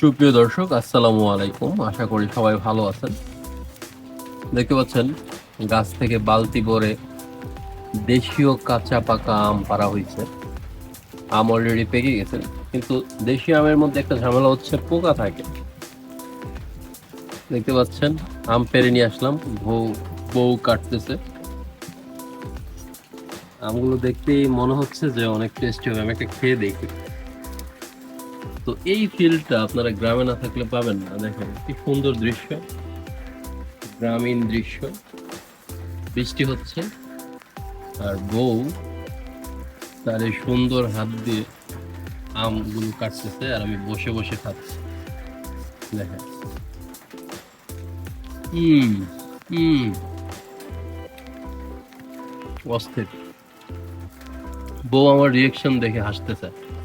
সুপ্রিয় দর্শক, আসসালামু আলাইকুম। আশা করি সবাই ভালো আছেন। দেখতে পাচ্ছেন, গাছ থেকে বালতি ভরে দেশীয় কাঁচা পাকা আম পারা হয়েছে। আম অলরেডি পেকে গেছে, কিন্তু দেশি আমের মধ্যে একটা ঝামেলা হচ্ছে, পোকা থাকে। দেখতে পাচ্ছেন, আম পেরে নিয়ে আসলাম, বউ বউ কাটতেছে। আমগুলো দেখতেই মনে হচ্ছে যে অনেক টেস্টি হবে, আমি একটা খেয়ে দেখি। তো এই ফিলটা আপনারা গ্রামে না থাকলে পাবেন না। দেখেন, কি সুন্দর দৃশ্য। গ্রামীণ দৃশ্য। বৃষ্টি হচ্ছে, আর বউ তার এই সুন্দর হাত দিয়ে আমগুলো কাটতেছে আর আমি বসে বসে খাচ্ছি। দেখেন। বউ আমার রিয়েকশন দেখে হাসতেছে।